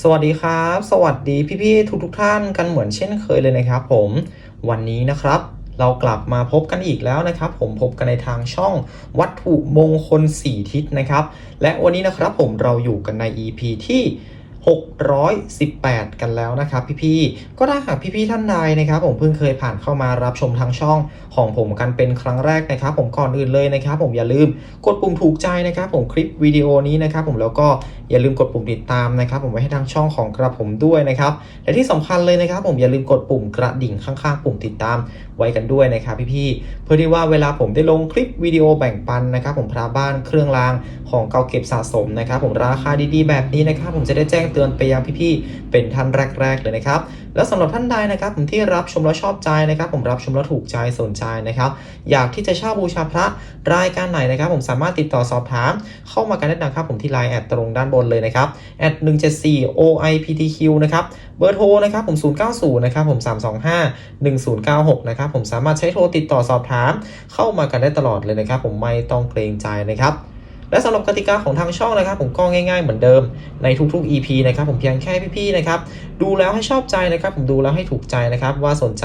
สวัสดีครับ สวัสดีพี่ๆทุกทุกๆท่านกันเหมือนเช่นเคยเลยนะครับผมวันนี้นะครับ เรากลับมาพบกันอีกแล้วนะครับ ผมพบกันในทางช่องวัตถุมงคล 4 ทิศนะครับ และวันนี้นะครับผมเราอยู่กันใน EP ที่ 618 กันแล้วนะครับพี่ๆ ก็ถ้าหากพี่ๆ ท่านใดนะครับ ผมเพิ่งเคยผ่านเข้ามารับชมทางช่องของผมกันเป็นครั้งแรกนะครับ ผมก่อนอื่นเลยนะครับ ผมอย่าลืมกดปุ่มถูกใจนะครับ ผมคลิปวิดีโอนี้นะครับผมแล้วก็อย่าลืมกดปุ่มติดตามนะครับ ผมไว้ให้ทางช่องของกระผมด้วยนะครับและที่สำคัญเลยนะครับ ผมอย่าลืมกดปุ่มกระดิ่งข้างๆ ปุ่มติดตาม ไว้กันด้วยนะครับพี่ๆเพื่อที่ว่าเวลาผมได้ลงคลิปวิดีโอแบ่งปันนะครับผมพระบ้านเครื่องรางของเก่าเก็บสะสมนะครับผมราคาดีๆ แบบนี้นะครับผมจะได้แจ้งเตือนไปยังพี่ๆเป็นท่านแรก ๆ เลยนะครับแล้วสำหรับท่านใดนะครับผมที่รับชมแล้วชอบใจนะครับ ผมรับชมแล้วถูกใจสนใจนะครับ อยากที่จะเช่าบูชาพระรายการไหนนะครับ ผมสามารถติดต่อสอบถาม เข้ามากันได้นะครับ ผมที่ไลน์แอดตรงด้านบนเลยนะครับแอด174 OIPTQ นะครับเบอร์โทรนะครับผม 090 นะครับผม 325 1096 นะครับผมสามารถใช้โทรติดต่อสอบถาม เข้ามากันได้ตลอดเลยนะครับ ผมไม่ต้องเกรงใจนะครับ และสำหรับกติกาของทางช่องนะครับ ผมก็ง่าย ๆเหมือนเดิมในทุกๆ EP นะครับผมเพียงแค่พี่ๆนะครับดูแล้วให้ชอบใจนะครับผมดูแล้วให้ถูกใจนะครับว่าสนใจ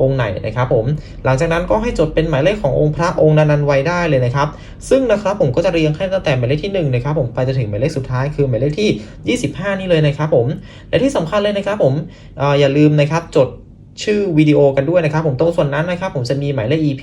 องค์ไหนนะครับผมหลังจากนั้นก็ให้จดเป็นหมายเลขขององค์พระองค์นั้นๆไว้ได้เลยนะครับซึ่งนะครับผมก็จะเรียงให้ตั้งแต่หมายเลขที่1นะครับผมไปจนถึงหมายเลขสุดท้ายคือหมายเลขที่ 25 นี่เลยนะครับผมและที่สำคัญเลยนะครับผมอออย่าลืมนะครับจด ชื่อวิดีโอกันด้วยนะครับผมตรงส่วนนั้นนะครับผมจะมีหมายเลข EP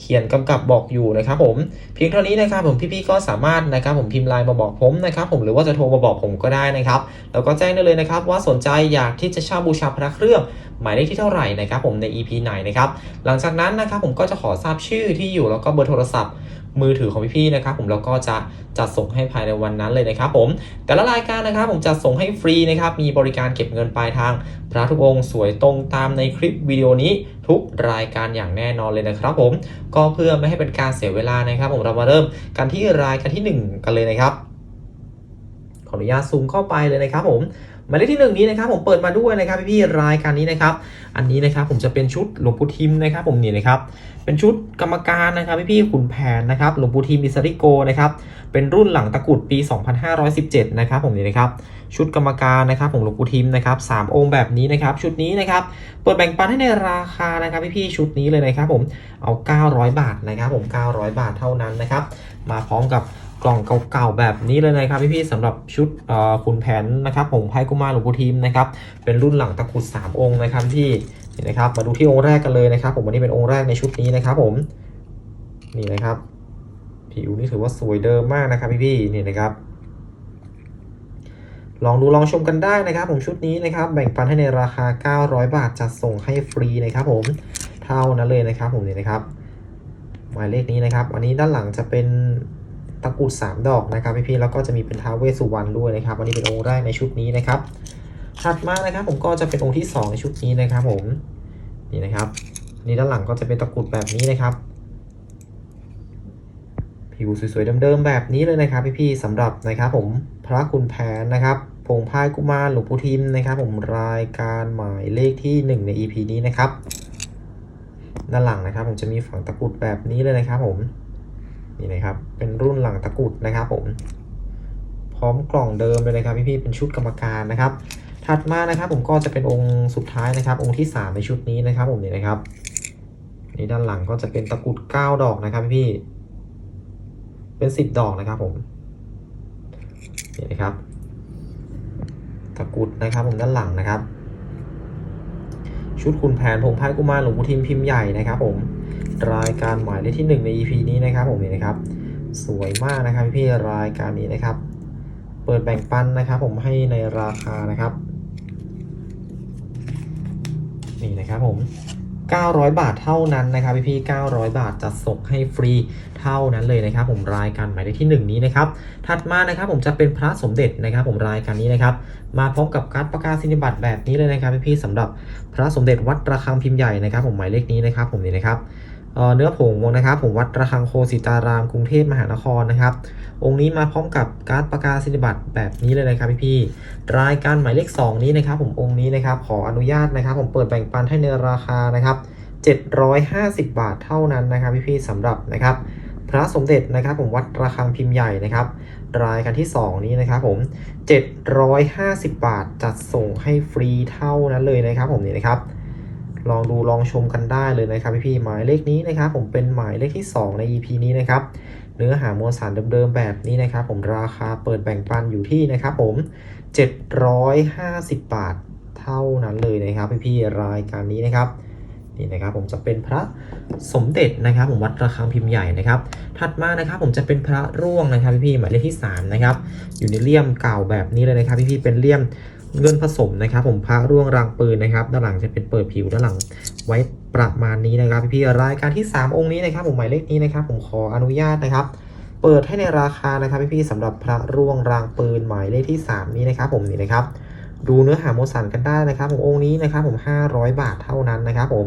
เขียนกำกับบอกอยู่นะครับผมเพียงเท่านี้นะครับผมพี่ๆก็สามารถนะครับผมพิมพ์ไลน์มาบอกผมนะครับผมหรือว่าจะโทรมาบอกผมก็ได้นะครับแล้วก็แจ้งได้เลยนะครับว่าสนใจอยากที่จะเช่าบูชาพระเครื่องหมายเลขที่เท่าไหร่นะครับผมใน EP ไหนนะครับหลังจากนั้นนะครับผมก็จะขอทราบชื่อที่อยู่แล้วก็เบอร์โทรศัพท์ มือถือของพี่ๆนะครับผมแล้วก็จะจัดส่งให้ภายในวันนั้นเลยนะครับผมแต่ละรายการนะครับผมจะส่งให้ฟรีนะครับมีบริการเก็บเงินปลายทาง พระทุกองค์สวยตรงตามในคลิปวิดีโอนี้ทุกรายการอย่างแน่นอนเลยนะครับผมก็เพื่อไม่ให้เป็นการเสียเวลานะครับ ผมเรามาเริ่มกันที่รายการที่หนึ่งกันเลยนะครับ ขออนุญาตซูมเข้าไปเลยนะครับผมหมายเลขที่หนึ่งนี้นะครับผมเปิดมาด้วยนะครับพี่ๆรายการนี้นะครับ อันนี้นะครับผมจะเป็นชุดหลวงปู่ทิมนะครับ ผมนี่นะครับ เป็นชุดกรรมการนะครับพี่ๆขุนแผนนะครับหลวงปู่ทิมอิสริโกนะครับเป็นรุ่นหลังตะกุดปี 2517 นะครับผมนี่นะครับ ชุดกรรมการนะครับผมหลวงปู่ทิมนะครับสามองค์แบบนี้นะครับ ชุดนี้นะครับเปิดแบ่งปันให้ในราคานะครับพี่ๆชุดนี้เลยนะครับ ผมเอา 900 บาทนะครับ ผม 900 บาทเท่านั้นนะครับมาพร้อมกับ กล่องเก่าๆแบบนี้เลยนะครับพี่ๆสำหรับชุดขุนแผนนะครับผมไพ่กุมารหลวงปู่ทิมนะครับเป็นรุ่นหลังตะกรุด3องค์นะครับที่นี่นะครับมาดูที่องค์แรกกันเลยนะครับ ผมวันนี้เป็นองค์แรกในชุดนี้นะครับผมนี่นะครับ ผิวนี่ถือว่าสวยเดิมมากนะครับพี่ๆนี่นะครับ ลองดูลองชมกันได้นะครับ ผมชุดนี้นะครับ แบ่งปันให้ในราคา 900 บาทจัดส่งให้ฟรีนะครับ ผมเท่านั้นเลยนะครับ ผมนี่นะครับ หมายเลขนี้นะครับ อันนี้ด้านหลังจะเป็น ตะกรุด3ดอกนะครับพี่ๆแล้วก็จะมีเป็นท้าวเวสสุวรรณด้วยนะครับอันนี้เป็นองค์แรกในชุดนี้นะครับ ถัดมานะครับผมก็จะเป็นองค์ที่ 2 ในชุดนี้นะครับผมนี่นะครับนี่ด้านหลังก็จะเป็นตะกรุดแบบนี้นะครับ ผิวสวยๆเดิมๆแบบนี้เลยนะครับพี่ๆสำหรับนะครับผมพระคุณแผนนะครับผงพายกุมารหลวงปู่ทิมนะครับผมรายการหมายเลขที่ 1 ใน EP นี้นะครับ ด้านหลังนะครับผมจะมีฝังตะกรุดแบบนี้เลยนะครับผม นี่นะครับ เป็นรุ่นหลังตะกุดนะครับผม พร้อมกล่องเดิมเลยนะครับพี่ๆเป็นชุดกรรมการนะครับ ถัดมานะครับ ผมก็จะเป็นองค์สุดท้ายนะครับ องค์ที่ 3 ในชุดนี้นะครับ ผมนี่นะครับนี่ด้านหลังก็จะเป็นตะกุด9ดอกนะครับพี่เป็น 10 ดอกนะครับผมนี่นะครับ ตะกุดนะครับ ผมด้านหลังนะครับ ชุดคุณแผนผงพายกุมารหลวงปู่ทิมพิมพ์ใหญ่นะครับ ผม รายการหมายเลขที่ 1 ใน EP นี้นะครับผมนี่นะครับ สวยมากนะครับพี่รายการนี้นะครับ เปิดแบ่งปันนะครับ ผมให้ในราคานะครับ นี่นะครับผม 900 บาทเท่านั้นนะครับพี่พี่ๆ900 บาทจะส่งให้ฟรีเท่านั้นเลยนะครับ ผมรายการหมายเลขที่ 1 นี้นะครับ ถัดมานะครับ ผมจะเป็นพระสมเด็จนะครับ ผมรายการนี้นะครับ มาพร้อมกับการดประกาศนียบัตรแบบนี้เลยนะครับพี่พี่ๆสำหรับพระสมเด็จวัดระฆังพิมพ์ใหญ่นะครับ ผมหมายเลขนี้นะครับ ผมนี่นะครับ เนื้อผงนะครับผมวัดระฆังโคสิตารามกรุงเทพมหานครนะครับ องค์นี้มาพร้อมกับการดประกาศนียบัตรแบบนี้เลยนะครับพี่พี่รายการหมายเลข 2 นี้นะครับ ผมองค์นี้นะครับ ขออนุญาตนะครับ ผมเปิดแบ่งปันให้ในราคานะครับ 750 บาทเท่านั้นนะครับ พี่ๆสำหรับนะครับ พระสมเด็จนะครับ ผมวัดระฆังพิมพ์ใหญ่นะครับรายการที่ 2 นี้นะครับผม 750 บาทจัดส่งให้ฟรีเท่านั้นเลยนะครับ ผมนี่นะครับ ลองดูลองชมกันได้เลยนะครับพี่ๆหมายเลขนี้นะครับ ผมเป็นหมายเลขที่ 2 ใน EP นี้นะครับเนื้อหามวลสารเดิมๆแบบนี้นะครับ ผมราคาเปิดแบ่งปันอยู่ที่นะครับ ผม 750 บาทเท่านั้นเลยนะครับพี่ๆรายการนี้นะครับนี่นะครับผมจะเป็นพระสมเด็จนะครับ ผมวัดระฆังพิมพ์ใหญ่นะครับ ถัดมานะครับผมจะเป็นพระร่วงนะครับพี่ๆหมายเลขที่3นะครับอยู่ในเลี่ยมเก่าแบบนี้เลยนะครับพี่ๆเป็นเลี่ยม เงินผสมนะครับ ผมพระร่วงรางปืนนะครับ ด้านหลังจะเป็นเปิดผิวด้านหลังไว้ประมาณนี้นะครับ พี่ๆรายการที่ 3 องค์นี้นะครับ ผมหมายเลขนี้นะครับ ผมขออนุญาตนะครับ เปิดให้ในราคานะครับพี่ๆสำหรับพระร่วงรางปืนหมายเลขที่ 3 นี้นะครับ ผมนี่นะครับ ดูเนื้อหาโมสันกันได้นะครับผมองค์นี้นะครับ ผม 500 บาทเท่านั้นนะครับ ผม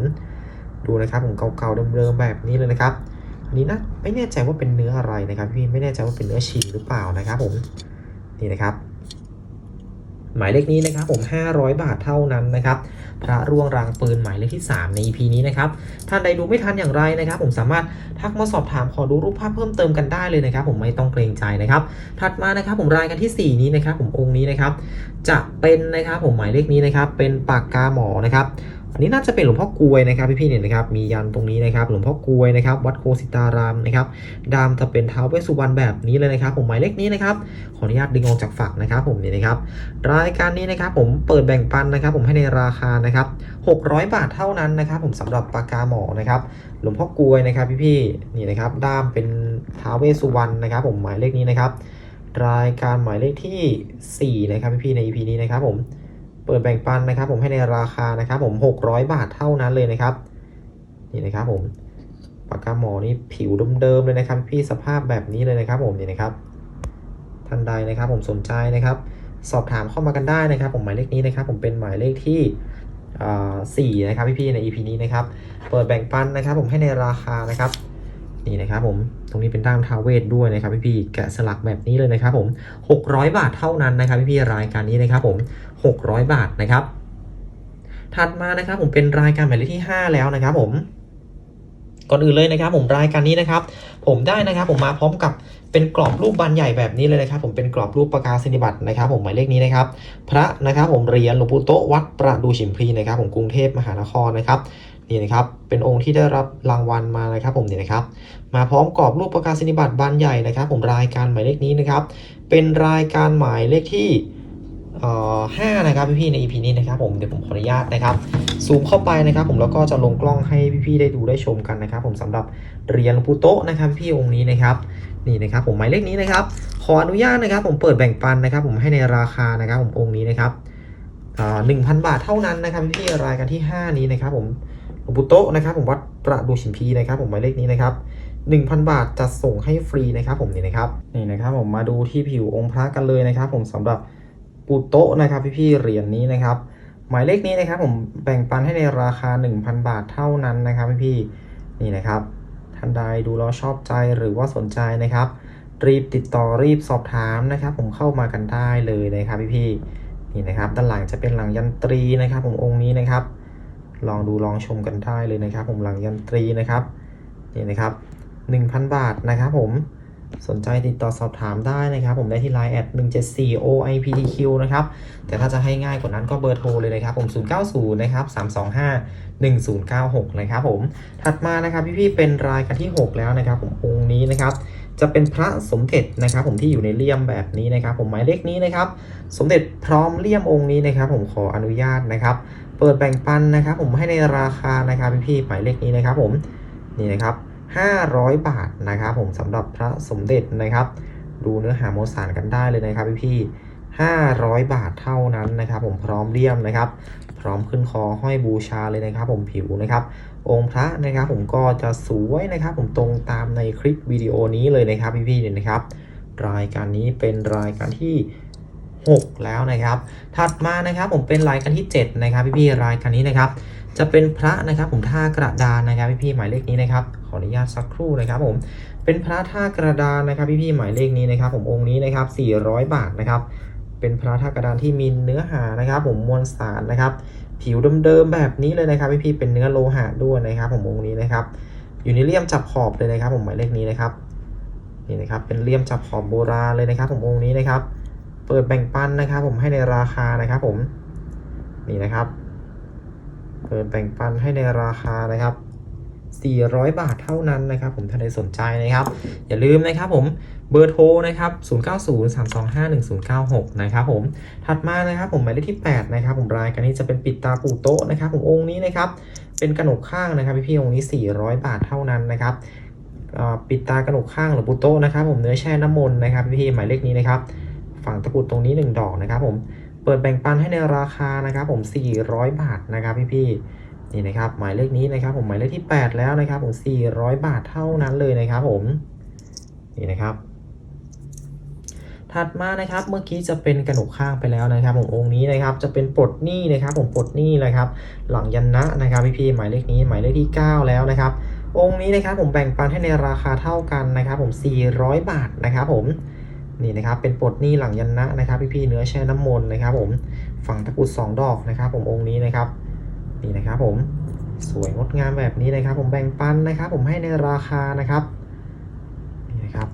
ดูนะครับผมเก่าๆเดิมๆแบบนี้เลยนะครับอันนี้นะไม่แน่ใจว่าเป็นเนื้ออะไรนะครับ พี่ไม่แน่ใจว่าเป็นเนื้อฉีกหรือเปล่านะครับ ผมนี่นะครับ หมายเลขนี้นะครับผม 500 บาทเท่านั้นนะครับ พระร่วงรางปืนหมายเลขที่ 3 ใน EP นี้นะครับ ท่านใดดูไม่ทันอย่างไรนะครับ ผมสามารถทักมาสอบถามขอดูรูปภาพเพิ่มเติมกันได้เลยนะครับ ผมไม่ต้องเกรงใจนะครับ ถัดมานะครับผมรายการที่ 4 นี้นะครับ ผมองค์นี้นะครับ จะเป็นนะครับผมหมายเลขนี้นะครับ เป็นปากกาหมอนะครับ อันนี้น่าจะเป็นหลวงพ่อกวยนะครับพี่ๆเนี่ยนะครับมียันตรงนี้นะครับหลวงพ่อกวยนะครับวัดโคสิตารามนะครับดามจะเป็นท้าวเวสุวรรณแบบนี้เลยนะครับ ผมหมายเลขนี้นะครับขออนุญาตดึงออกจากฝักนะครับผมนี่นะครับรายการนี้นะครับผมเปิดแบ่งปันนะครับ ผมให้ในราคานะครับ600 บาทเท่านั้นนะครับผมสำหรับปากกาหมอนะครับหลวงพ่อกวยนะครับพี่ๆนี่นะครับด้ามเป็นท้าวเวสสุวรรณนะครับ ผมหมายเลขนี้นะครับรายการหมายเลขที่ 4 นะครับพี่ๆใน EP นี้นะครับผม เปิดแบ่งปันนะครับ ผมให้ในราคานะครับผม600 บาทเท่านั้นเลยนะครับนี่นะครับผมปากกาหมอนี่ผิวเดิมๆเลยนะครับ พี่สภาพแบบนี้เลยนะครับ ผมนี่นะครับท่านใดนะครับ ผมสนใจนะครับ สอบถามเข้ามากันได้นะครับ ผมหมายเลขนี้นะครับ ผมเป็นหมายเลขที่อ่าสี่นะครับพี่ๆใน EP นี้นะครับ เปิดแบ่งปันนะครับ ผมให้ในราคานะครับ นี่นะครับผม ตรงนี้เป็นด้ามทาวเวทด้วยนะครับพี่ๆแกะสลักแบบนี้เลยนะครับผม 600 บาทเท่านั้นนะครับพี่ๆรายการนี้นะครับผม 600 บาทนะครับ ถัดมานะครับผมเป็นรายการหมายเลขที่ 5 แล้วนะครับผมก่อนอื่นเลยนะครับ ผมรายการนี้นะครับ ผมได้นะครับ ผมมาพร้อมกับเป็นกรอบรูปบานใหญ่แบบนี้เลยนะครับ ผมเป็นกรอบรูปประกาศนิบัตินะครับ ผมหมายเลขนี้นะครับ พระนะครับ ผมเรียญหลวงปู่โตวัดประดูฉิมพีนะครับ ผมกรุงเทพมหานครนะครับ นี่นะครับ เป็นองค์ที่ได้รับรางวัลมานะครับผมนี่นะครับ มาพร้อมกรอบรูปประกาศนิบัติบานใหญ่นะครับ ผมรายการหมายเลขนี้นะครับ เป็นรายการหมายเลขที่ห้านะครับพี่ๆใน EP นี้นะครับผมเดี๋ยวผมขออนุญาตนะครับซูมเข้าไปนะครับ ผมแล้วก็จะลงกล้องให้พี่ๆได้ดูได้ชมกันนะครับ ผมสำหรับเรียญหลวงปู่โตะนะครับ พี่องค์นี้นะครับนี่นะครับ ผมหมายเลขนี้นะครับ ขออนุญาตนะครับ ผมเปิดแบ่งปันนะครับ ผมให้ในราคานะครับ ผมองค์นี้นะครับหนึ่งพันบาทเท่านั้นนะครับ พี่ๆรายการที่ 5 นี้นะครับ ผม หลวงปู่โตะนะครับผมวัดประดูฉิมพีนะครับผมหมายเลขนี้นะครับ1,000 บาทจะส่งให้ฟรีนะครับผมนี่นะครับนี่นะครับผมมาดูที่ผิวองค์พระกันเลยนะครับ ผมสำหรับปูโตะนะครับพี่ๆเหรียญนี้นะครับ หมายเลขนี้นะครับ ผมแบ่งปันให้ในราคา 1,000 บาทเท่านั้นนะครับพี่ๆนี่นะครับท่านใดดูแล้วชอบใจหรือว่าสนใจนะครับ รีบติดต่อรีบสอบถามนะครับ ผมเข้ามากันได้เลยนะครับพี่ๆนี่นะครับด้านหลังจะเป็นหลังยันตรีนะครับ ผมองค์นี้นะครับ ลองดูลองชมกันได้เลยนะครับ ผมหลังยันตรีนะครับนี่นะครับ 1,000 บาทนะครับผมสนใจติดต่อสอบถามได้นะครับ ผมได้ที่ Line แอด174 OIPTQ นะครับ แต่ถ้าจะให้ง่ายกว่านั้นก็เบอร์โทรเลยนะครับ ผม 090 นะครับ 325 1096 นะครับผม ถัดมานะครับพี่ๆเป็นรายการที่ 6 แล้วนะครับ ผมองค์นี้นะครับ จะเป็นพระสมเด็จนะครับ ผมที่อยู่ในเลี่ยมแบบนี้นะครับ ผมหมายเลขนี้นะครับ สมเด็จพร้อมเลี่ยมองค์นี้นะครับ ผมขออนุญาตนะครับ เปิดแบ่งปันนะครับ ผมให้ในราคานะครับพี่ๆหมายเลขนี้นะครับ ผมนี่นะครับ 500 บาทนะครับ ผมสำหรับพระสมเด็จนะครับ ดูเนื้อหาโมสารกันได้เลยนะครับพี่ๆ500 บาทเท่านั้นนะครับ ผมพร้อมเลี่ยมนะครับ พร้อมขึ้นคอห้อยบูชาเลยนะครับ ผมผิวนะครับ องค์พระนะครับ ผมก็จะสวยนะครับ ผมตรงตามในคลิปวิดีโอนี้เลยนะครับพี่ๆเนี่ยนะครับ รายการนี้เป็นรายการที่ 6 แล้วนะครับ ถัดมานะครับผมเป็นรายการที่ 7 นะครับพี่ๆรายการนี้นะครับ จะเป็นพระนะครับ ผมท่ากระดานนะครับพี่ๆหมายเลขนี้นะครับ ขออนุญาตสักครู่นะครับผมเป็นพระท่ากระดานนะครับพี่ๆหมายเลขนี้นะครับ ผมองค์นี้นะครับ 400 บาทนะครับเป็นพระท่ากระดานที่มีเนื้อหานะครับ ผมมวลสารนะครับ ผิวเดิมๆแบบนี้เลยนะครับพี่ๆเป็นเนื้อโลหะด้วยนะครับผมองค์นี้นะครับอยู่ในเลี่ยมจับขอบเลยนะครับ ผมหมายเลขนี้นะครับนี่นะครับเป็นเลี่ยมจับขอบโบราณเลยนะครับ ผมองค์นี้นะครับ เปิดแบ่งปันนะครับ ผมให้ในราคานะครับ ผมนี่นะครับ เปิดแบ่งปันให้ในราคานะครับ400 บาทเท่านั้นนะครับ ผมถ้าใครสนใจนะครับ อย่าลืมนะครับ ผม เบอร์โทรนะครับ 0903251096 นะครับผม ถัดมานะครับผมหมายเลขที่ 8 นะครับผมรายการนี้จะเป็นปิดตาปูโต๊ะนะครับผมองค์นี้นะครับ เป็นกระหนกข้างนะครับพี่ๆองค์นี้ 400 บาทเท่านั้นนะครับปิดตากระหนกข้างหรือปูโต๊ะนะครับผมเนื้อแช่น้ำมนต์นะครับพี่ๆหมายเลขนี้นะครับ ฝั่งตะกรุดตรงนี้ 1 ดอกนะครับผมเปิดแบ่งปันให้ในราคานะครับผม 400 บาทนะครับพี่ๆนี่นะครับหมายเลขนี้นะครับผมหมายเลขที่ 8 แล้วนะครับผม400 บาทเท่านั้นเลยนะครับผมนี่นะครับ ถัดมานะครับเมื่อกี้จะเป็นกระหนกข้างไปแล้วนะครับผมองค์นี้นะครับจะเป็นปลดหนี้นะครับ ผมปลดหนี้นะครับ หลังยันนะนะครับพี่ๆหมายเลขนี้หมายเลขที่ 9 แล้วนะครับ องค์นี้นะครับผมแบ่งปันให้ในราคาเท่ากันนะครับ ผม 400 บาทนะครับผมนี่นะครับเป็นปลดหนี้หลังยันนะนะครับ พี่ๆเนื้อแช่น้ำมนต์นะครับ ผมฝั่งตะกุด2ดอกนะครับ ผมองค์นี้นะครับนี่นะครับผมสวยงดงามแบบนี้นะครับ ผมแบ่งปันนะครับ ผมให้ในราคานะครับนี่นะครับ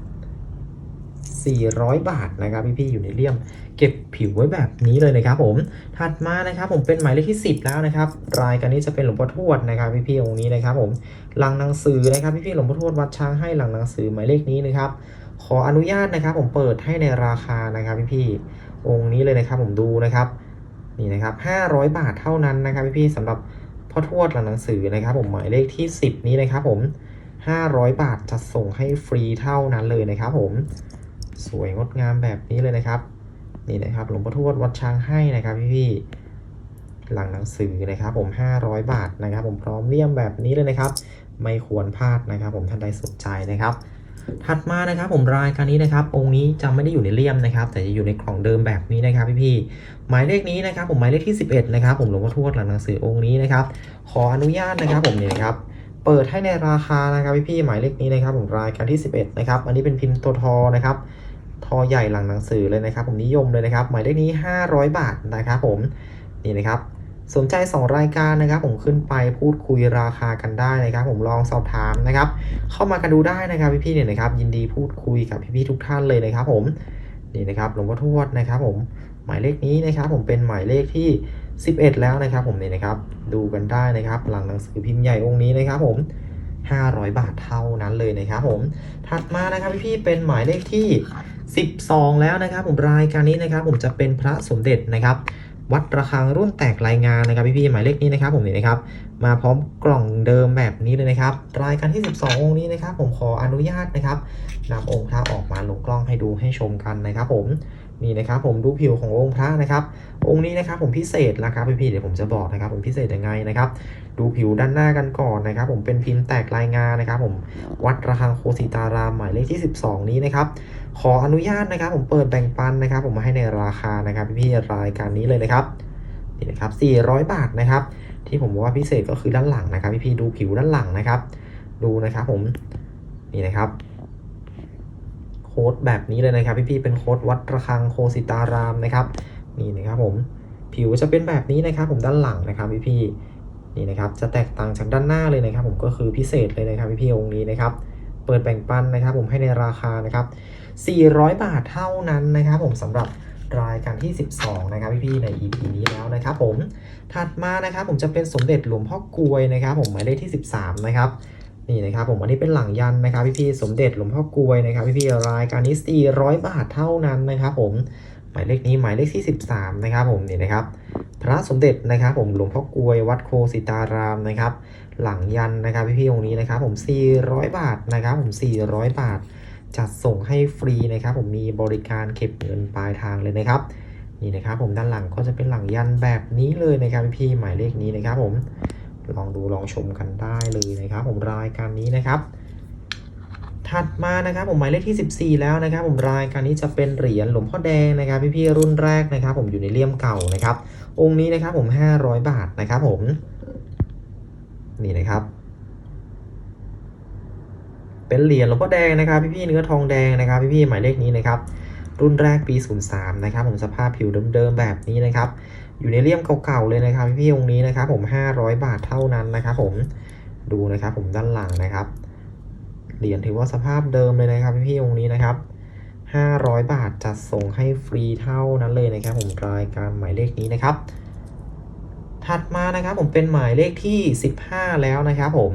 400 บาทนะครับพี่ๆอยู่ในเลี่ยม เก็บผิวไว้แบบนี้เลยนะครับผม ถัดมานะครับผมเป็นหมายเลขที่ 10 แล้วนะครับ รายการนี้จะเป็นหลวงพ่อทวดนะครับพี่ๆองค์นี้นะครับผมหลังหนังสือนะครับพี่ๆหลวงพ่อทวดวัดช้างให้หลังหนังสือหมายเลขนี้นะครับ ขออนุญาตนะครับ ผมเปิดให้ในราคานะครับพี่ๆองค์นี้เลยนะครับผมดูนะครับนี่นะครับ500 บาทเท่านั้นนะครับพี่ๆสำหรับพ่อทวดหลังหนังสือนะครับ ผมหมายเลขที่ 10 นี้นะครับผม500 บาทจะส่งให้ฟรีเท่านั้นเลยนะครับผม สวยงดงามแบบนี้เลยนะครับ นี่นะครับหลวงพ่อทวดวัดช้างให้นะครับพี่ๆหลังหนังสือนะครับ ผม 500 บาทนะครับ ผมพร้อมเลี่ยมแบบนี้เลยนะครับ ไม่ควรพลาดนะครับ ผมท่านใดสนใจนะครับ ถัดมานะครับ ผมรายการนี้นะครับ องค์นี้จะไม่ได้อยู่ในเลี่ยมนะครับ แต่จะอยู่ในกล่องเดิมแบบนี้นะครับ พี่ๆหมายเลขนี้นะครับ ผมหมายเลขที่ 11 นะครับ ผมหลวงพ่อทวดหลังหนังสือองค์นี้นะครับ ขออนุญาตนะครับ ผมนี่นะครับเปิดให้ในราคานะครับพี่ๆหมายเลขนี้นะครับผมรายการที่ 11 นะครับ อันนี้เป็นพิมพ์ตัวทอนะครับ ทอใหญ่หลังหนังสือเลยนะครับ ผมนิยมเลยนะครับ หมายเลขนี้ 500 บาทนะครับผมนี่นะครับสนใจ 2 รายการนะครับ ผมขึ้นไปพูดคุยราคากันได้นะครับ ผมลองสอบถามนะครับ เข้ามากันดูได้นะครับพี่ๆเนี่ยนะครับ ยินดีพูดคุยกับพี่ๆทุกท่านเลยนะครับ ผมนี่นะครับหลวงพ่อทวดนะครับ ผมหมายเลขนี้นะครับ ผมเป็นหมายเลขที่ 11 แล้วนะครับ ผมนี่นะครับ ดูกันได้นะครับ หลังหนังสือพิมพ์ใหญ่องค์นี้นะครับ ผม 500 บาทเท่านั้นเลยนะครับผม ถัดมานะครับพี่ๆเป็นหมายเลขที่ 12 แล้วนะครับ ผมรายการนี้นะครับ ผมจะเป็นพระสมเด็จนะครับวัดระฆังรุ่นแตกรายงานนะครับพี่ๆหมายเลขนี้นะครับ ผมนี่นะครับ มาพร้อมกล่องเดิมแบบนี้เลยนะครับ รายการที่ 12 องค์นี้นะครับ ผมขออนุญาตนะครับนำองค์พระออกมาลงกล้องให้ดูให้ชมกันนะครับ ผม นี่นะครับผมดูผิวขององค์พระนะครับ องค์นี้นะครับผมพิเศษนะครับพี่ๆเดี๋ยวผมจะบอกนะครับ ผมพิเศษยังไงนะครับ ดูผิวด้านหน้ากันก่อนนะครับ ผมเป็นพิมพ์แตกรายงานนะครับ ผมวัดระฆังโคสิตารามหมายเลขที่ 12 นี้นะครับ ขออนุญาตนะครับ ผมเปิดแบ่งปันนะครับ ผมมาให้ในราคานะครับพี่ๆรายการนี้เลยนะครับนี่นะครับ 400 บาทนะครับ ที่ผมบอกว่าพิเศษก็คือด้านหลังนะครับ พี่ๆดูผิวด้านหลังนะครับ ดูนะครับผมนี่นะครับ ค้ดแบบนี้เลยนะครับ พี่ๆเป็นโค้ดวัดระฆังโคสิตารามนะครับนี่นะครับผมผิวจะเป็นแบบนี้นะครับผมด้านหลังนะครับพี่ๆนี่นะครับจะแตกต่างจากด้านหน้าเลยนะครับ ผมก็คือพิเศษเลยนะครับพี่ๆองค์นี้นะครับเปิดแบ่งปันนะครับ ผมให้ในราคานะครับ 400 บาทเท่านั้นนะครับ ผมสำหรับรายการที่ 12 นะครับพี่ๆใน EP นี้แล้วนะครับ ผมถัดมานะครับ ผมจะเป็นสมเด็จหลวงพ่อกลวยนะครับ ผมหมายเลขที่ 13 นะครับ นี่นะครับผมอันนี้เป็นหลังยันนะครับพี่ๆสมเด็จหลวงพ่อกลวยนะครับพี่ๆรายการนี้400บาทเท่านั้นนะครับผมหมายเลขนี้หมายเลขที่13นะครับผมนี่นะครับ พระสมเด็จนะครับผมหลวงพ่อกลวยวัดโคสิตารามนะครับ หลังยันนะครับพี่ๆองค์นี้นะครับผม400บาทนะครับผม400บาท จัดส่งให้ฟรีนะครับ ผมมีบริการเก็บเงินปลายทางเลยนะครับนี่นะครับผมด้านหลังก็จะเป็นหลังยันแบบนี้เลยนะครับพี่ๆหมายเลขนี้นะครับผม ลองดูลองชมกันได้เลยนะครับ ผมรายการนี้นะครับ ถัดมานะครับผมหมายเลขที่ 14 แล้วนะครับ ผมรายการนี้จะเป็นเหรียญหลวงพ่อแดงนะครับ พี่ๆรุ่นแรกนะครับ ผมอยู่ในเลี่ยมเก่านะครับ องค์นี้นะครับผม 500 บาทนะครับ ผมนี่นะครับ เป็นเหรียญหลวงพ่อแดงนะครับ พี่ๆเนื้อทองแดงนะครับ พี่ๆหมายเลขนี้นะครับ รุ่นแรกปี 03 นะครับ ผมสภาพผิวเดิมๆแบบนี้นะครับ อยู่ในเลี่ยมเก่าๆเลยนะครับพี่ๆองค์นี้นะครับผม 500 บาทเท่านั้นนะครับผมดูนะครับผมด้านหลังนะครับเหรียญถือว่าสภาพเดิมเลยนะครับพี่ๆองค์นี้นะครับ 500 บาทจัดส่งให้ฟรีเท่านั้นเลยนะครับ ผมรายการหมายเลขนี้นะครับ ถัดมานะครับผมเป็นหมายเลขที่ 15 แล้วนะครับ ผม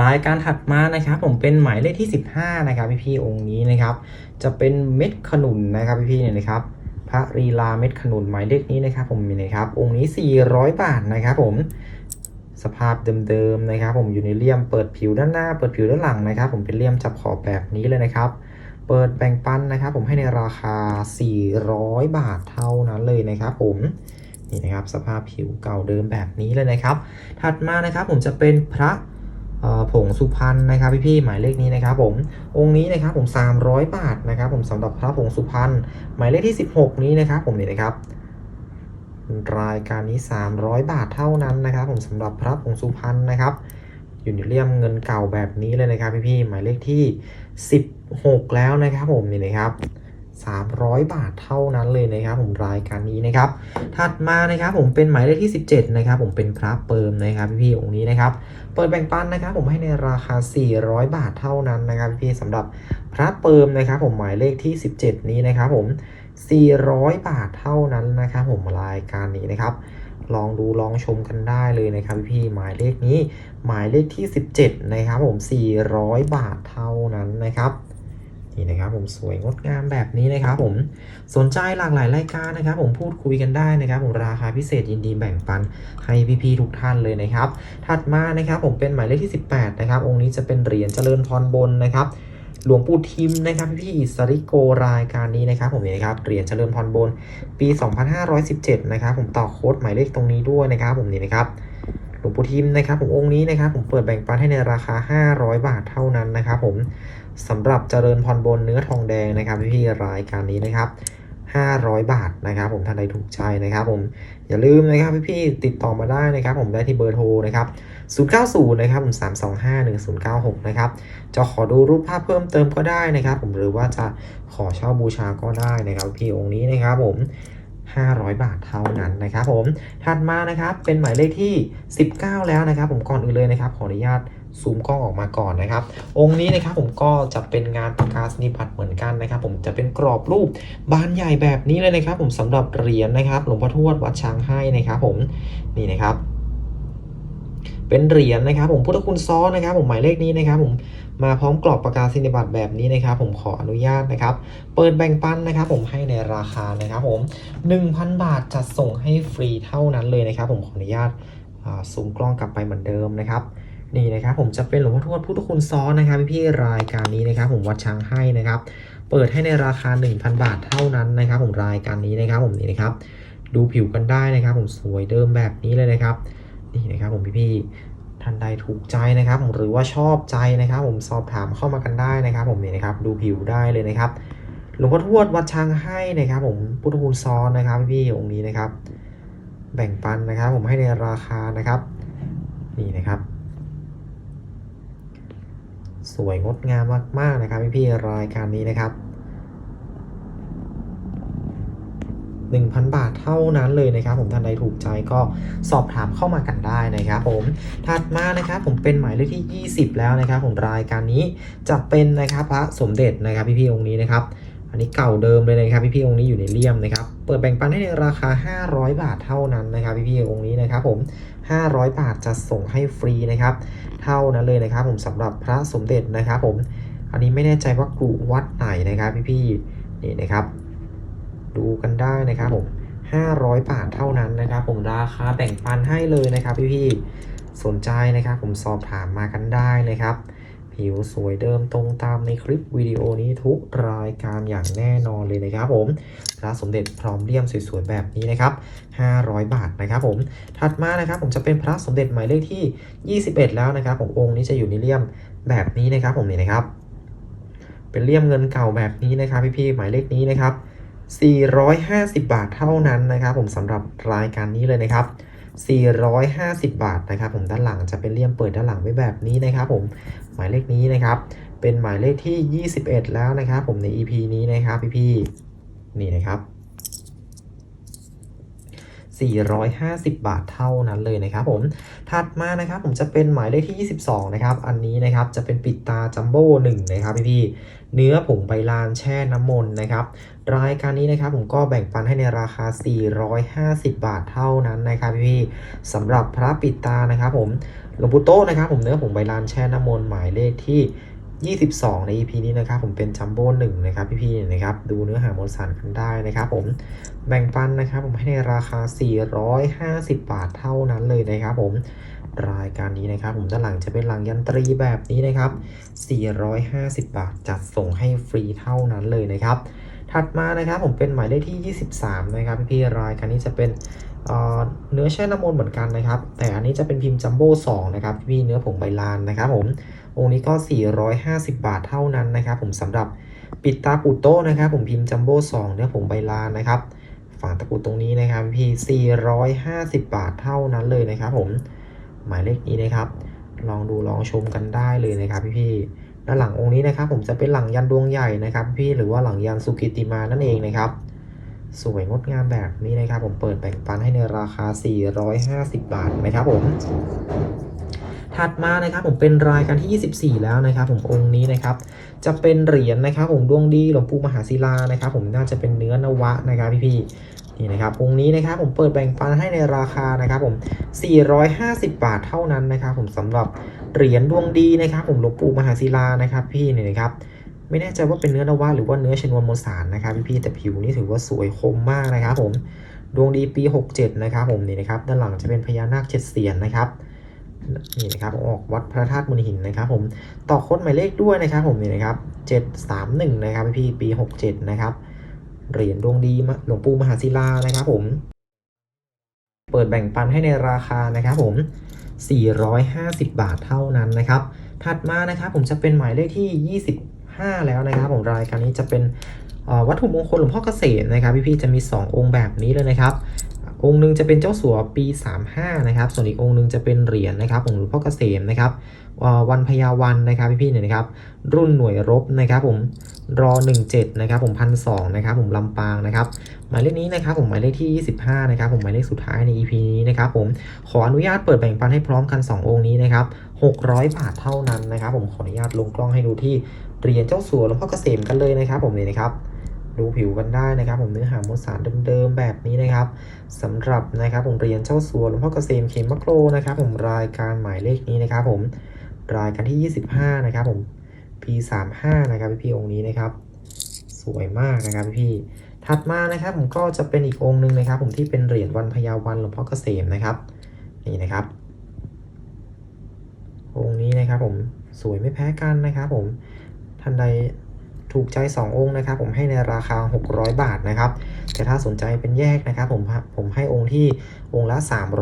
รายการถัดมานะครับผมเป็นหมายเลขที่ 15 นะครับพี่ๆองค์นี้นะครับ จะเป็นเม็ดขนุนนะครับพี่ๆเนี่ยนะครับ ระรีลาเม็ดขนุนหมายเลขนี้นะครับผมมีนะครับองค์นี้ 400 บาทนะครับผมสภาพเดิมๆนะครับ ผมอยู่ในเลี่ยมเปิดผิวด้านหน้า เปิดผิวด้านหลังนะครับ ผมเป็นเลี่ยมจับขอบแบบนี้เลยนะครับ เปิดแบ่งปันนะครับ ผมให้ในราคา 400 บาทเท่านั้นเลยนะครับ ผมนี่นะครับสภาพผิวเก่าเดิมแบบนี้เลยนะครับ ถัดมานะครับผมจะเป็นพระ ผงสุพรรณนะครับพี่ๆหมายเลขนี้นะครับผมองค์นี้นะครับผม 300 บาทนะครับ ผมสำหรับพระผงสุพรรณหมายเลขที่ 16 นี้นะครับ ผมนี่นะครับ รายการนี้ 300 บาทเท่านั้นนะครับ ผมสำหรับพระผงสุพรรณนะครับอยู่ในเลี่ยมเงินเก่าแบบนี้เลยนะครับพี่ๆหมายเลขที่ 16 แล้วนะครับ ผมนี่นะครับ 300 บาทเท่านั้นเลยนะครับผมรายการนี้นะครับ ถัดมานะครับผมเป็นหมายเลขที่ 17 นะครับผมเป็นพระเปิมนะครับพี่ๆองค์นี้นะครับ เปิดแบ่งปันนะครับผมให้ในราคา 400 บาทเท่านั้นนะครับพี่ๆสำหรับพระเปิมนะครับผมหมายเลขที่ 17 นี้นะครับผม 400 บาทเท่านั้นนะครับผมรายการนี้นะครับ ลองดูลองชมกันได้เลยนะครับพี่ๆหมายเลขนี้หมายเลขที่ 17 นะครับผม 400 บาทเท่านั้นนะครับ นี่นะครับผมสวยงดงามแบบนี้นะครับผมสนใจหลากหลายรายการนะครับ ผมพูดคุยกันได้นะครับ ผมราคาพิเศษยินดีแบ่งปันให้พี่ๆทุกท่านเลยนะครับ ถัดมานะครับผมเป็นหมายเลขที่ 18 นะครับ องค์นี้จะเป็นเหรียญเจริญพรบนนะครับหลวงปู่ทิมนะครับพี่ๆอิสริโกรายการนี้นะครับ ผมนี่นะครับเหรียญเจริญพรบนปี 2517 นะครับ ผมต่อโค้ดหมายเลขตรงนี้ด้วยนะครับ ผมนี่นะครับหลวงปู่ทิมนะครับ ผมองค์นี้นะครับ ผมเปิดแบ่งปันให้ในราคา 500 บาทเท่านั้นนะครับ ผม สำหรับเจริญพรบนเนื้อทองแดงนะครับพี่รายการนี้นะครับ 500 บาทนะครับผมท่านใดถูกใจนะครับผมอย่าลืมนะครับพี่ๆติดต่อมาได้นะครับ ผมได้ที่เบอร์โทรนะครับ090นะครับผม325 1096นะครับจะขอดูรูปภาพเพิ่มเติมก็ได้นะครับ ผมหรือว่าจะขอเช่าบูชาก็ได้นะครับพี่องค์นี้นะครับผม500 บาทเท่านั้นนะครับผมถัดมานะครับเป็นหมายเลขที่ 19 แล้วนะครับ ผมก่อนอื่นเลยนะครับขออนุญาต ซูมกล้องออกมาก่อนนะครับ องค์นี้นะครับผมก็จะเป็นงานประกาศนิพัฒน์เหมือนกันนะครับ ผมจะเป็นกรอบรูปบานใหญ่แบบนี้เลยนะครับ ผมสำหรับเหรียญนะครับหลวงพ่อทวดวัดช้างให้นะครับผมนี่นะครับเป็นเหรียญนะครับ ผมพุทธคุณซ้อนนะครับ ผมหมายเลขนี้นะครับ ผมมาพร้อมกรอบประกาศนียบัตรแบบนี้นะครับ ผมขออนุญาตนะครับ เปิดแบ่งปันนะครับ ผมให้ในราคานะครับ ผม 1,000 บาทจัดส่งให้ฟรีเท่านั้นเลยนะครับ ผมขออนุญาตซูมกล้องกลับไปเหมือนเดิมนะครับ นี่นะครับผมจะเป็นหลวงพ่อทวดพุทธคุณซ้อนนะครับพี่รายการนี้นะครับ ผมวัดช้างให้นะครับ เปิดให้ในราคา 1,000 บาทเท่านั้นนะครับ ผมรายการนี้นะครับ ผมนี่นะครับ ดูผิวกันได้นะครับ ผมสวยเดิมแบบนี้เลยนะครับ นี่นะครับ ผมพี่ๆท่านใดถูกใจนะครับผมหรือว่าชอบใจนะครับ ผมสอบถามเข้ามากันได้นะครับ ผมนี่นะครับ ดูผิวได้เลยนะครับหลวงพ่อทวดวัดช้างให้นะครับ ผมพุทธคุณซ้อนนะครับ พี่ๆองค์นี้นะครับ แบ่งปันนะครับ ผมให้ในราคานะครับ นี่นะครับ สวยงดงามมาก ๆ นะครับพี่ๆรายการนี้นะครับ 1,000 บาทเท่านั้นเลยนะครับ ผมท่านใดถูกใจก็สอบถามเข้ามากันได้นะครับ ผมถัดมานะครับผมเป็นหมายเลขที่ 20 แล้วนะครับ ผมรายการนี้จะเป็นนะครับพระสมเด็จนะครับพี่ๆองค์นี้นะครับ อันนี้เก่าเดิมเลยนะครับ พี่ๆองค์นี้อยู่ในเลี่ยมนะครับ เปิดแบ่งปันให้ในราคา 500 บาทเท่านั้นนะครับ พี่ๆองค์นี้นะครับผม 500 บาทจะส่งให้ฟรีนะครับ เท่านั้นเลยนะครับ ผมสำหรับพระสมเด็จนะครับ ผม อันนี้ไม่แน่ใจว่ากรุวัดไหนนะครับ พี่ๆนี่นะครับ ดูกันได้นะครับผม 500 บาทเท่านั้นนะครับ ผมราคาแบ่งปันให้เลยนะครับ พี่ๆสนใจนะครับ ผมสอบถามมากันได้นะครับ ผิวสวยเดิมตรงตามในคลิปวิดีโอนี้ทุกรายการอย่างแน่นอนเลยนะครับผมพระสมเด็จพร้อมเลี่ยมสวยๆแบบนี้นะครับ 500 บาทนะครับผม ถัดมานะครับผมจะเป็นพระสมเด็จหมายเลขที่ 21 แล้วนะครับผมองค์นี้จะอยู่ในเลี่ยมแบบนี้นะครับผมนี่นะครับ เป็นเลี่ยมเงินเก่าแบบนี้นะครับพี่ๆหมายเลขนี้นะครับ450 บาทเท่านั้นนะครับ ผมสำหรับรายการนี้เลยนะครับ 450 บาทนะครับผมด้านหลังจะเป็นเลี่ยมเปิดด้านหลังไว้แบบนี้นะครับผมหมายเลขนี้นะครับเป็นหมายเลขที่ 21 แล้วนะครับผมใน EP นี้นะครับพี่ๆนี่นะครับ 450 บาทเท่านั้นเลยนะครับผม ถัดมานะครับผมจะเป็นหมายเลขที่ 22 นะครับ อันนี้นะครับจะเป็นปิดตาจัมโบ้1นะครับพี่ๆเนื้อผงใบลานแช่น้ำมนต์นะครับ รายการนี้นะครับผมก็แบ่งปันให้ในราคา 450 บาทเท่านั้นนะครับพี่ๆสำหรับพระปิดตานะครับผมหลวงปู่โตะนะครับผมเนื้อผงใบลานแช่น้ำมนต์หมายเลขที่ 22 ใน EP นี้นะครับผมเป็นจัมโบ้1นะครับพี่ๆนะครับดูเนื้อหามวลสารกันได้นะครับผมแบ่งปันนะครับผมให้ในราคา 450 บาทเท่านั้นเลยนะครับผมรายการนี้นะครับผมด้านหลังจะเป็นหลังยันตรีแบบนี้นะครับ 450 บาทจัดส่งให้ฟรีเท่านั้นเลยนะครับ ถัดมานะครับผมเป็นหมายเลขที่ 23 นะครับพี่รายการนี้จะเป็นเอ่อเนื้อแช่น้ำมนต์เหมือนกันนะครับ แต่อันนี้จะเป็นพิมพ์จัมโบ้2นะครับพี่เนื้อผงใบลานนะครับผม องค์นี้ก็ 450 บาทเท่านั้นนะครับผมสำหรับปิดตาปูโต้นะครับผมพิมพ์จัมโบ้2เนื้อผงใบลานนะครับฝั่งตะปูตรงนี้นะครับพี่ 450 บาทเท่านั้นเลยนะครับผมหมายเลขนี้นะครับ ลองดูลองชมกันได้เลยนะครับพี่ๆด้านหลังองค์นี้นะครับ ผมจะเป็นหลังยันดวงใหญ่นะครับ พี่หรือว่าหลังยันสุกิติมานั่นเองนะครับ สวยงดงามแบบนี้นะครับ ผมเปิดแบ่งปันให้ในราคา 450 บาทนะครับผม ถัดมานะครับผมเป็นรายการที่ 24 แล้วนะครับ ผมองค์นี้นะครับ จะเป็นเหรียญนะครับ ผมดวงดีหลวงปู่มหาศิลานะครับ ผมน่าจะเป็นเนื้อนวะนะครับพี่ๆนี่นะครับองค์นี้นะครับผมเปิดแบ่งปันให้ในราคานะครับ ผม 450 บาทเท่านั้นนะครับ ผมสำหรับเหรียญดวงดีนะครับ ผมหลวงปู่มหาศิลานะครับ พี่เนี่ยนะครับไม่แน่ใจว่าเป็นเนื้อนวะหรือว่าเนื้อชนวนมวลสารนะครับพี่ๆแต่ผิวนี่ถือว่าสวยคมมากนะครับ ผมดวงดีปี 67 นะครับ ผมนี่นะครับด้านหลังจะเป็นพญานาคเจ็ดเสียนนะครับ นี่นะครับออกวัดพระธาตุมุนหินนะครับ ผมต่อค้ดหมายเลขด้วยนะครับ ผมนี่นะครับ731นะครับพี่ปี67นะครับเหรียญดวงดีหลวงปู่มหาศิลานะครับ ผม เปิดแบ่งปันให้ในราคานะครับผม 450 บาทเท่านั้นนะครับ ถัดมานะครับผมจะเป็นหมายเลขที่ 25 แล้วนะครับ ผมรายการนี้จะเป็นวัตถุมงคลหลวงพ่อเกษมนะครับ พี่ๆจะมี 2 องค์แบบนี้เลยนะครับ องค์หนึ่งจะเป็นเจ้าสัวปี 35 นะครับ ส่วนอีกองค์หนึ่งจะเป็นเหรียญนะครับของหลวงพ่อเกษมนะครับวันพญาวันนะครับพี่ๆเนี่ยนะครับ รุ่นหน่วยรบนะครับผมรอ17นะครับผมพันสนะครับผมลำปางนะครับหมายเลขนี้นะครับผมหมายเลขที่ 25นะครับผมหมายเลขสุดท้ายใน EP นี้นะครับผมขออนุญาตเปิดแบ่งปันให้พร้อมกัน 2 องค์นี้นะครับ600 บาทเท่านั้นนะครับผมขออนุญาตลงกล้องให้ดูที่เหรียญเจ้าสัวหลวงพ่อเกษมกันเลยนะครับผมนี่นะครับ ดูผิวกันได้นะครับ ผมเนื้อหามวลสารเดิมๆแบบนี้นะครับสำหรับนะครับผมเรียญเจ้าสัวหลวงพ่อเกษมเขมมะโครนะครับ ผมรายการหมายเลขนี้นะครับ ผมรายการที่ 25 นะครับ ผม P35 นะครับพี่ๆองค์นี้นะครับ สวยมากนะครับพี่ถัดมานะครับ ผมก็จะเป็นอีกองค์หนึ่งนะครับ ผมที่เป็นเหรียญวันพญาวันหลวงพ่อเกษมนะครับนี่นะครับ องค์นี้นะครับ ผมสวยไม่แพ้กันนะครับ ผมท่านใด ถูกใจ 2 องค์นะครับ ผมให้ในราคา 600 บาทนะครับ แต่ถ้าสนใจเป็นแยกนะครับ ผมผมให้องค์ที่องค์ละ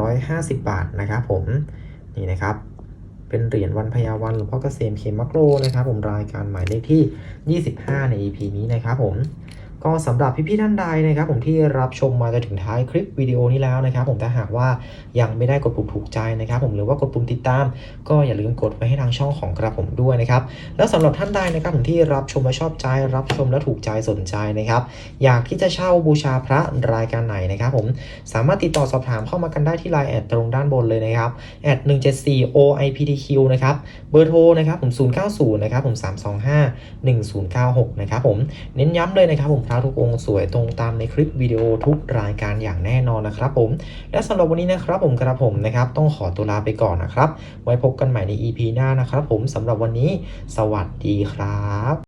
350 บาทนะครับ ผมนี่นะครับเป็นเหรียญวันพยาวันหลวงพ่อเกษมเขมมะโกรนะครับ ผมรายการหมายเลขที่ 25 ใน EP นี้นะครับผม ก็สำหรับพี่ๆท่านใดนะครับ ผมที่รับชมมาจนถึงท้ายคลิปวิดีโอนี้แล้วนะครับ ผมถ้าหากว่ายังไม่ได้กดปุ่มถูกใจนะครับ ผมหรือว่ากดปุ่มติดตาม ก็อย่าลืมกดไว้ให้ทางช่องของกระผมด้วยนะครับ แล้วสำหรับท่านใดนะครับผมที่รับชมและชอบใจ รับชมและถูกใจสนใจนะครับ อยากที่จะเช่าบูชาพระรายการไหนนะครับ ผมสามารถติดต่อสอบถามเข้ามากันได้ที่ไลน์แอดตรงด้านบนเลยนะครับแอด174 OIPTQ นะครับเบอร์โทรนะครับผม090นะครับผม325 1096นะครับผมเน้นย้ำเลยนะครับผมพระทุกองค์สวยตรงตามในคลิปวิดีโอทุกรายการอย่างแน่นอนนะครับผม และสำหรับวันนี้นะครับผมกระผมนะครับ ต้องขอตัวลาไปก่อนนะครับ ไว้พบกันใหม่ใน EP หน้านะครับผมสำหรับวันนี้ สวัสดีครับ